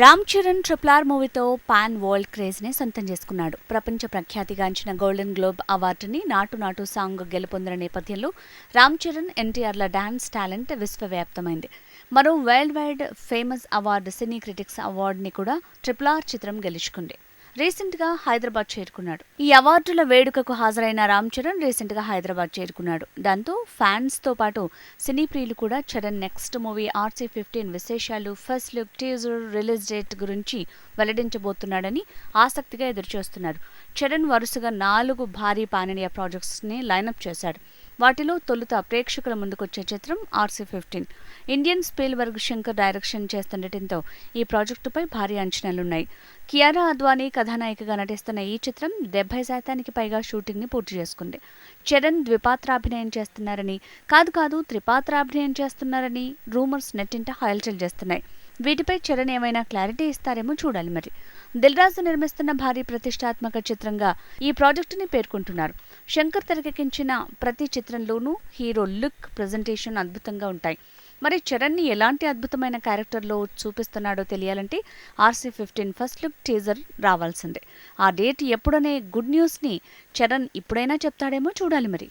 Ram Charan triple R మూవీతో pan world క్రేజ్ని సొంతం చేసుకున్నాడు. ప్రపంచ ప్రఖ్యాతిగాంచిన గోల్డెన్ గ్లోబ్ అవార్డుని నాటు నాటు సాంగ్ గెలుపొందిన నేపథ్యంలో రామ్ చరణ్ ఎన్టీఆర్ల డాన్స్ టాలెంట్ విశ్వవ్యాప్తమైంది. మరో world wide famous award cine critics అవార్డుని కూడా ట్రిపుల్ ఆర్ చిత్రం గెలుచుకుంది. రీసెంట్గా హైదరాబాద్ చేరుకున్నాడు. ఈ అవార్డుల వేడుకకు హాజరైన రామ్ చరణ్ రీసెంట్గా హైదరాబాద్ చేరుకున్నాడు. దాంతో ఫ్యాన్స్తో పాటు సినీ ప్రియులు కూడా Charan next movie RC fifteen విశేషాలు first look teaser release date గురించి వెల్లడించబోతున్నాడని ఆసక్తిగా ఎదురుచూస్తున్నారు. చరణ్ వరుసగా నాలుగు భారీ పాననీయ ప్రాజెక్ట్స్ని లైనప్ చేశాడు. వాటిలో తొలుత ప్రేక్షకుల ముందుకొచ్చే చిత్రం RC fifteen. Indian Spielberg Shankar direction చేస్తుండటంతో ఈ ప్రాజెక్టుపై భారీ అంచనాలున్నాయి. కియారా అద్వానీ కథానాయికగా నటిస్తున్న ఈ చిత్రం డెబ్బై శాతానికి పైగా షూటింగ్ని పూర్తి చేసుకుంది. చరణ్ ద్విపాత్రాభినయం చేస్తున్నారని కాదు కాదు త్రిపాత్రాభినయం చేస్తున్నారని రూమర్స్ నెట్టింట హల్చల్ చేస్తున్నాయి. వీటిపై చరణ్ ఏమైనా క్లారిటీ ఇస్తారేమో చూడాలి మరి. దిల్ రాజు నిర్మిస్తున్న భారీ ప్రతిష్టాత్మక చిత్రంగా ఈ ప్రాజెక్టుని పేర్కొంటున్నారు. శంకర్ తెరకెక్కించిన ప్రతి చిత్రంలోనూ హీరో లుక్ ప్రజెంటేషన్ అద్భుతంగా ఉంటాయి. మరి చరణ్ని ఎలాంటి అద్భుతమైన క్యారెక్టర్లో చూపిస్తున్నాడో తెలియాలంటే RC fifteen first look teaser రావాల్సిందే. ఆ డేట్ ఎప్పుడనే గుడ్ న్యూస్ని చరణ్ ఇప్పుడైనా చెప్తాడేమో చూడాలి మరి.